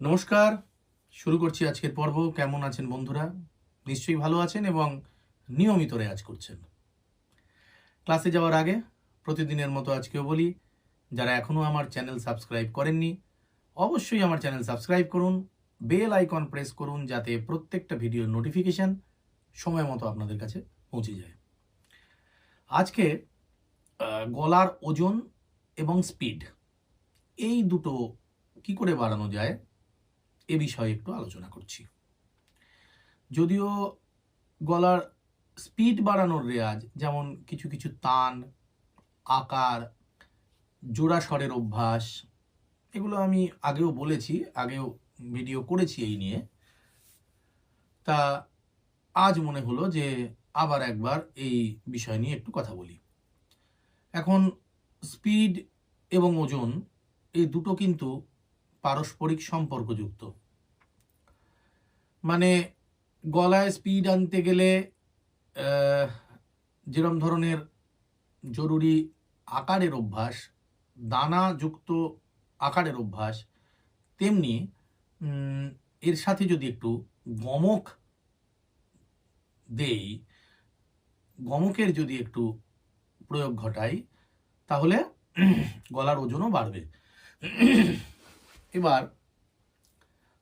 নমস্কার, শুরু করছি আজকের পর্ব। কেমন আছেন বন্ধুরা? নিশ্চয়ই ভালো আছেন এবং নিয়মিত রেয়াজ করছেন। ক্লাসে যাওয়ার আগে প্রতিদিনের মতো আজকেও বলি, যারা এখনও আমার চ্যানেল সাবস্ক্রাইব করেননি, অবশ্যই আমার চ্যানেল সাবস্ক্রাইব করুন, বেল আইকন প্রেস করুন যাতে প্রত্যেকটা ভিডিওর নোটিফিকেশন সময় মতো আপনাদের কাছে পৌঁছে যায়। আজকে গলার ওজন এবং স্পিড, এই দুটো কি করে বাড়ানো যায় এ বিষয়ে একটু আলোচনা করছি। যদিও গলার স্পিড বাড়ানোর রেয়াজ যেমন কিছু কিছু তান, আকার, জোড়া স্বরের অভ্যাস, এগুলো আমি আগেও বলেছি, আগেও ভিডিও করেছি এই নিয়ে। তা আজ মনে হলো যে আবার একবার এই বিষয় নিয়ে একটু কথা বলি। এখন স্পিড এবং ওজন এই দুটো কিন্তু পারস্পরিক সম্পর্কযুক্ত। মানে গলায় স্পিড আনতে গেলে যেরম ধরনের জরুরি আকারের অভ্যাস দানাযুক্ত আকারের অভ্যাস, তেমনি এর সাথে যদি একটু গমক দেই, গমকের যদি একটু প্রয়োগ ঘটাই, তাহলে গলার ওজনও বাড়বে। এবার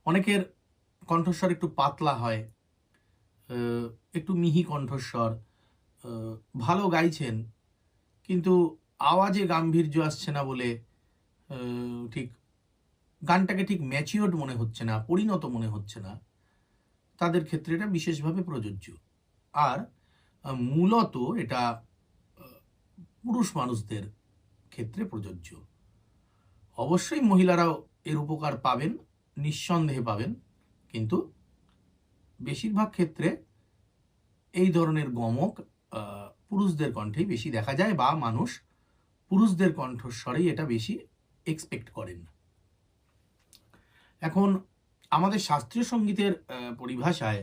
অনেকের কণ্ঠস্বর একটু পাতলা হয় একটু মিহি কণ্ঠস্বর ভালো গাইছেন, কিন্তু আওয়াজে গাম্ভীর্য আসছে না বলে ঠিক গানটাকে ঠিক ম্যাচিওর্ড মনে হচ্ছে না, পরিণত মনে হচ্ছে না। তাদের ক্ষেত্রে এটা বিশেষভাবে প্রযোজ্য। আর মূলত এটা পুরুষ মানুষদের ক্ষেত্রে প্রযোজ্য। অবশ্যই মহিলারাও এর উপকার পাবেন, নিঃসন্দেহে পাবেন। কিন্তু বেশিরভাগ ক্ষেত্রে এই ধরনের গমক পুরুষদের কণ্ঠেই বেশি দেখা যায় বা মানুষ পুরুষদের কণ্ঠস্বরেই এটা বেশি এক্সপেক্ট করেন। এখন আমাদের শাস্ত্রীয় সঙ্গীতের পরিভাষায়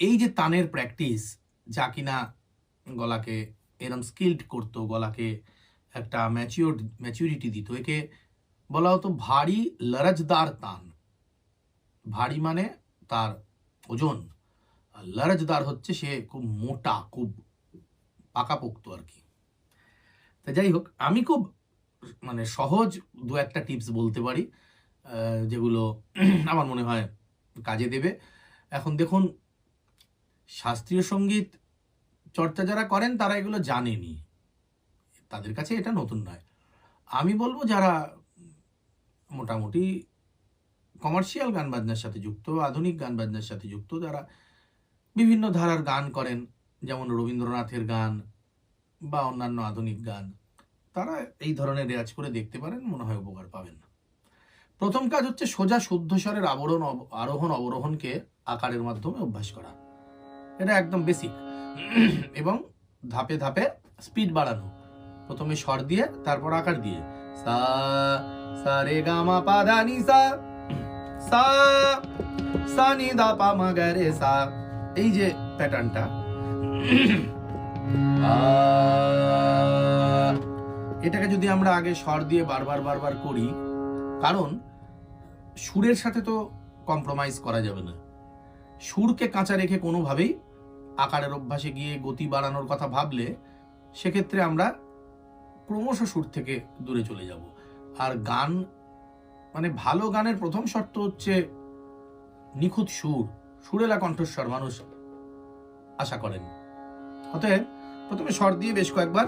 এই যে তানের প্র্যাকটিস যা কিনা গলাকে এরম স্কিল্ড করতো, গলাকে একটা ম্যাচিওর ম্যাচিউরিটি দিত, একে বলা হতো ভারী লরজদার তান। ভারী মানে তার ওজন। লরজদার হচ্ছে সে খুব মোটা, খুব পাকাপোক্ত আর কি। তা যাই হোক, আমি খুব মানে সহজ দু একটা টিপস বলতে পারি যেগুলো আমার মনে হয় কাজে দেবে। এখন দেখুন, শাস্ত্রীয় সংগীত চর্চা যারা করেন, তারা এগুলো জানেনি। তাদের কাছে এটা নতুন নয়। আমি বলব যারা মোটামুটি কমার্শিয়াল গান বাজনার সাথে যুক্ত, আধুনিক গান বাজনার সাথে যুক্ত। যারা বিভিন্ন ধারার গান করেন, যেমন রবীন্দ্রনাথের গান বা অন্যান্য আধুনিক গান, তারা এই ধরনের রেয়াজ করে দেখতে পারেন, মনে হয় উপকার পাবেন প্রথম কাজ হচ্ছে সোজা শুদ্ধ স্বরের আবরণ আরোহণ, অবরোহণকে আকারের মাধ্যমে অভ্যাস করা। এটা একদম বেসিক এবং ধাপে ধাপে স্পিড বাড়ানো। প্রথমে স্বর দিয়ে, তারপর আকার দিয়ে। সা সা রে গা মা পা ধা নি সা সা সা নি দা পা মা গা রে সা। এই যে প্যাটার্নটা। এটাকে যদি আমরা আগে স্বর দিয়ে বারবার বারবার করি, কারণ সুরের সাথে তো কম্প্রোমাইজ করা যাবে না। সুরকে কাঁচা রেখে কোনোভাবেই আকারের অভ্যাসে গিয়ে গতি বাড়ানোর কথা ভাবলে, সেক্ষেত্রে আমরা ক্রমশ সুর থেকে দূরে চলে যাব। আর গান মানে ভালো গানের প্রথম শর্ত হচ্ছে নিখুঁত সুর, সুরেলা কণ্ঠস্বর মানুষ আশা করেন। অতএব প্রথমে স্বর দিয়ে বেশ কয়েকবার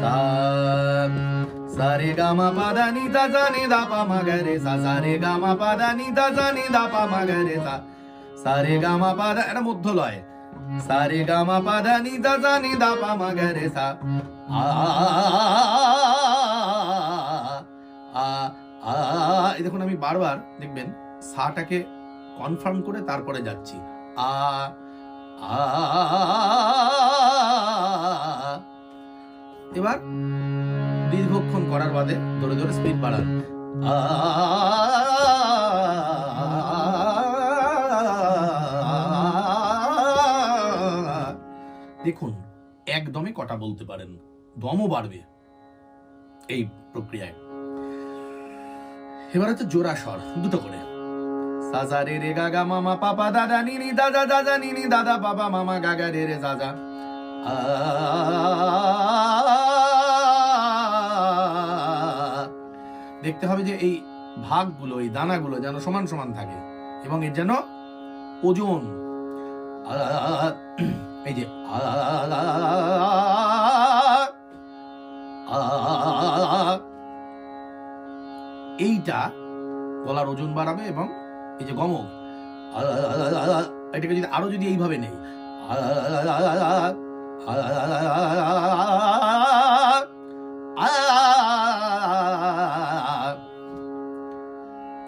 সা সা, রে, গা, মা, পা ধা নি দা সা নি, দা, পা, মা রে, সা সা, রে, গা, মা, পা ধা নি দা সা নি, দা, পা, মা রে, সা সা, রে, গা, মা, পা ধা এটা মধ্য লয় সা, রে, গা, মা, পা ধা নি দা সা নি, দা, পা, মা রে, সা আ আ দেখুন আমি বারবার দেখবেন, সাটাকে কনফার্ম করে তারপরে যাচ্ছি। আ এবার দীর্ঘক্ষণ করার বাদে ধরে ধরে স্পিড বাড়ান। দেখুন, একদমই কটা বলতে পারেন, দমও বাড়বে এই প্রক্রিয়ায়। এবার হচ্ছে জোড়া স্বর দুটো করে। সাজা রে রে গা গা মামা পাপা দাদা নিনি দাদা দাদা নিনি দাদা বাবা মামা গাগা রে রে দাদা। দেখতে হবে যে এই ভাগগুলো এই দানাগুলো যেন সমান সমান থাকে এবং এর যেন ওজন। এই যে আ, এইটা গলার ওজন বাড়াবে এবং এই যে গমক এটাকে যদি আরও যদি এইভাবে নেই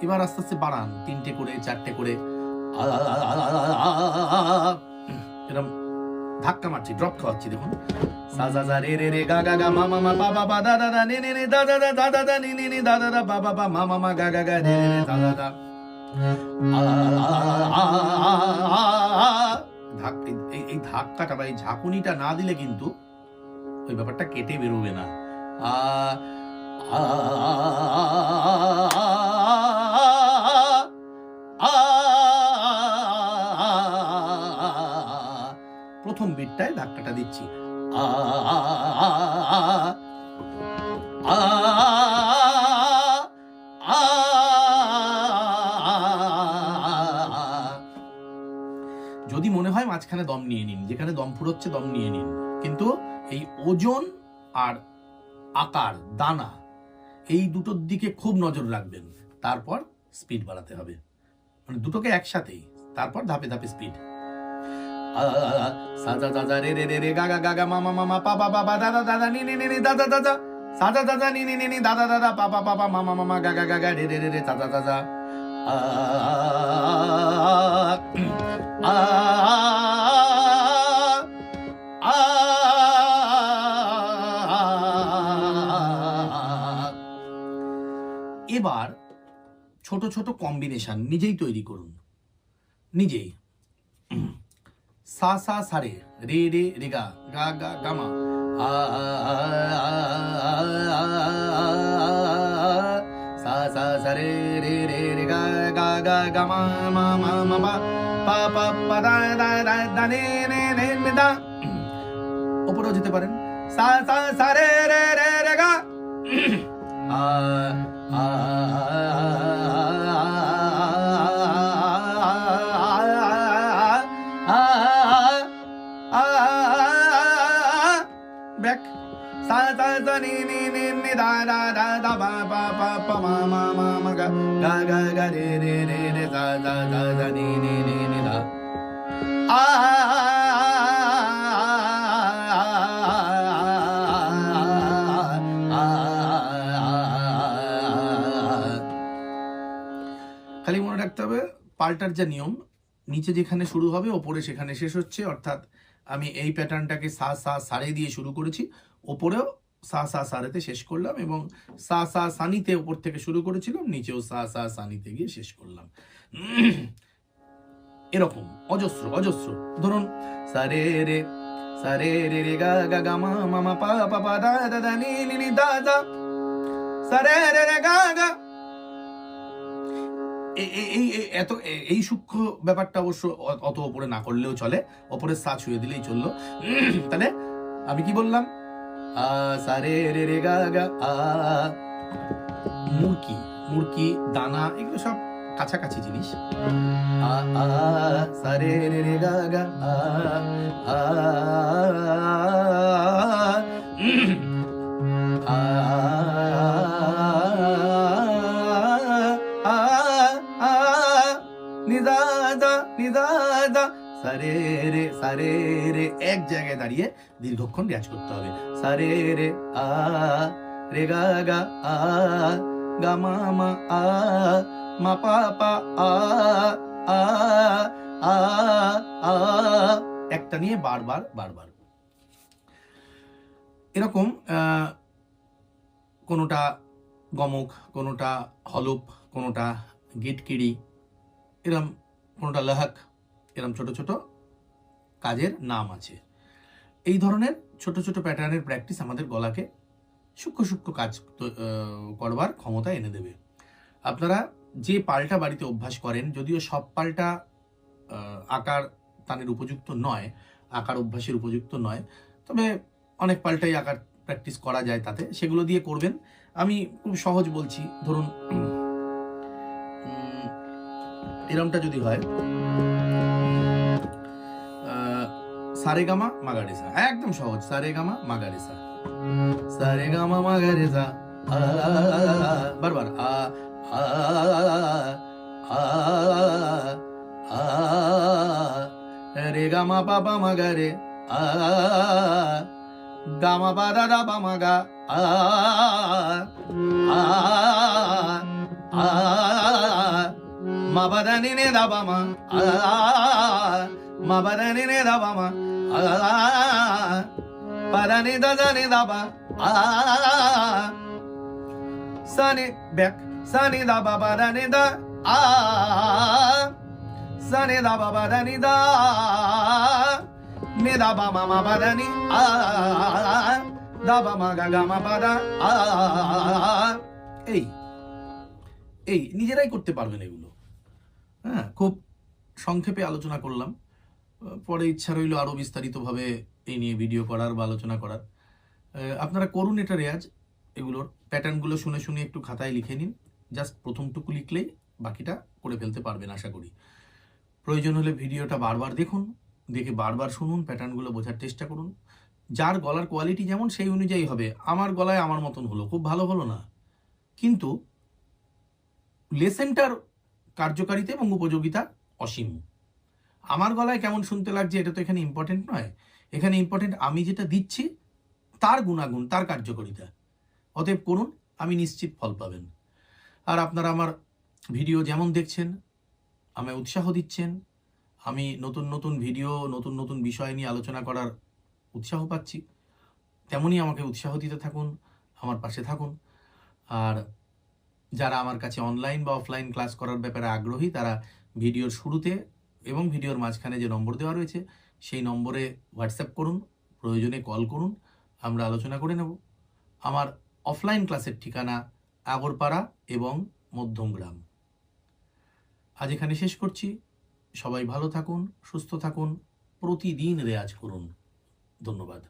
এবার আস্তে আস্তে বাড়ান তিনটে করে চারটে করে এরকম ধাক্কা মারছি ড্রপ খাওয়াচ্ছি দেখুন রে রে গা গা গা দা নে নে দা নি নি দা গা গা গা এই- ধাক্কাটা বা এই ঝাঁকুনিটা না দিলে কিন্তু ওই ব্যাপারটা কেটে বেরোবে না আ আ প্রথম বিটটায় ধাক্কাটা দিচ্ছি যদি মনে হয় মাঝখানে দম নিয়ে নিন যেখানে দম ফুরোচ্ছে দম নিয়ে নিন কিন্তু এই ওজন আর আকার দানা এই দুটোর দিকে খুব নজর রাখবেন তারপর স্পিড বাড়াতে হবে মানে দুটোকে একসাথেই তারপর ধাপে ধাপে স্পিড দাদা রে রে রে রে মামা মামা পাপা পাপা দাদা দাদা নি মামা গাগা গাগা রে রে রে রে আ এবার ছোট ছোট কম্বিনেশন নিজেই তৈরি করুন। নিজেই। সা সা সারে রে রে রে গা গা গা গামা আ আ, আ, আ, আ, সা সা সারে রে রে রে গা গা গা গামা মা মা মা পা পা পা পা দা দা দা দা নে নে নে নে দা ওপরেও যেতে পারেন সা সা সা রে রে রে রে গা আ আ ব্যাক সা সা সা নি নি নি নি দা দা দা দা বা বা বা পা মা মা মা মা গা গা গা গা রে রে রে রে সা সা সা সা নি নি নি নি দা আ খালি মনে রাখতে হবে পাল্টার যে নিয়ম নিচে যেখানে শুরু হবে ওপরে সেখানে শেষ হচ্ছে অর্থাৎ আমি এই প্যাটার্নটাকে সা সা, সারে দিয়ে শুরু করেছি। ওপরেও সা সা, সারেতে শেষ করলাম এবং সা সা, সানিতে ওপর থেকে শুরু করেছিলাম, নিচেও সা সা, সানিতে গিয়ে শেষ করলাম। এরকম, অজস্র অজস্র। ধরুন, সারে রে সারে রে রে গা গা গা, মা মা পা পা পা, দা দা নি নি, দা দা। সারে রে রে, গা গা। এই এত এই সূক্ষ্ম ব্যাপারটা অবশ্য অত ওপরে না করলেও চলে। ওপরে সা ছুঁয়ে দিলেই চলল। তাহলে আমি কি বললাম? আ সারে রে রে গা গা, আ মুরকি মুরকি দানা, এগুলো সব কাছাকাছি জিনিস। আ আ সারে রে রে গা গা আ আ আ সারে রে সারে রে। এক জায়গায় দাঁড়িয়ে দীর্ঘক্ষণ রেয়াজ করতে হবে। সারে রে, আ, রে গা গা, আ, গা, মা মা, আ, মা, পা পা, আ আ আ একটা নিয়ে বারবার বারবার। এরকম কোনোটা গমক, কোনোটা হলুপ, কোনোটা গিটকিড়ি, এরম কোনোটা লাহাক। এরম ছোট ছোট কাজের নাম আছে। এই ধরনের ছোট ছোট প্যাটার্নের প্র্যাকটিস আমাদের গলাকে সূক্ষ্ম সূক্ষ্ম কাজ করবার ক্ষমতা এনে দেবে। আপনারা যে পাল্টা বাড়িতে অভ্যাস করেন, যদিও সব পাল্টা আকার তানের উপযুক্ত নয়, আকার অভ্যাসের উপযুক্ত নয়, তবে অনেক পাল্টাই আকার প্র্যাকটিস করা যায় তাতে, সেগুলো দিয়ে করবেন। আমি খুব সহজ বলছি, ধরুন এরমটা যদি হয় সারেগামা মাগারেসা একদম সহজ সারেগামা মাগারেসা সারেগামা মাগারেসা আ, বারবার আ আ আ আ রে গামা বাবা মাগারে আ গামা বাদা দা বা মাগা আ আ আ মা বাদা নি নে দা বা মা আ মা বাদা নি নে দা বা মা আ পাদা নি দা দা নি দা বা আ sa ni back sa ni da ba ba da ni da ah sa ni da ba ba da ni da ni da ba ma ma ba da ni ah da ba ma ga ga ma ba da ah এই এই নিজেরাই করতে পারবেন এগুলো হ্যাঁ খুব সংক্ষেপে আলোচনা করলাম পরে ইচ্ছা রইল আরও বিস্তারিতভাবে এই নিয়ে ভিডিও করার বা আলোচনা করার। আপনারা করুন এটা রেয়াজ, এগুলোর প্যাটার্নগুলো শুনে শুনে একটু খাতায় লিখে নিন। জাস্ট প্রথমটুকু লিখলেই বাকিটা করে ফেলতে পারবেন আশা করি। প্রয়োজন হলে ভিডিওটা বারবার দেখুন, দেখে বারবার শুনুন, প্যাটার্নগুলো বোঝার চেষ্টা করুন। যার গলার কোয়ালিটি যেমন সেই অনুযায়ী হবে, আমার গলায় আমার মতন হলো, খুব ভালো হলো না। কিন্তু লেসেনটার কার্যকারিতা এবং উপযোগিতা অসীম। আমার গলায় কেমন শুনতে লাগছে এটা তো এখানে ইম্পর্টেন্ট নয়। এখানে ইম্পর্টেন্ট আমি যেটা দিচ্ছি, তার গুণাগুণ, তার কার্যকারিতা। অতএব করুন, আমি নিশ্চিত ফল পাবেন। আর আপনারা আমার ভিডিও যেমন দেখছেন আমায় উৎসাহ দিচ্ছেন, আমি নতুন নতুন ভিডিও, নতুন নতুন বিষয় নিয়ে আলোচনা করার উৎসাহ পাচ্ছি, তেমনই আমাকে উৎসাহ দিতে থাকুন, আমার পাশে থাকুন। আর যারা আমার কাছে অনলাইন বা অফলাইন ক্লাস করার ব্যাপারে আগ্রহী, তারা ভিডিওর শুরুতে এবং ভিডিওর মাঝখানে যে নম্বর দেওয়া রয়েছে, সেই নম্বরে হোয়াটসঅ্যাপ করুন, প্রয়োজনে কল করুন, আমরা আলোচনা করে নেব। আমার অফলাইন ক্লাসের ঠিকানা আগরপাড়া এবং মধ্যমগ্রাম। আজ এখানে শেষ করছি। সবাই ভালো থাকুন, সুস্থ থাকুন, প্রতিদিন রেয়াজ করুন। ধন্যবাদ।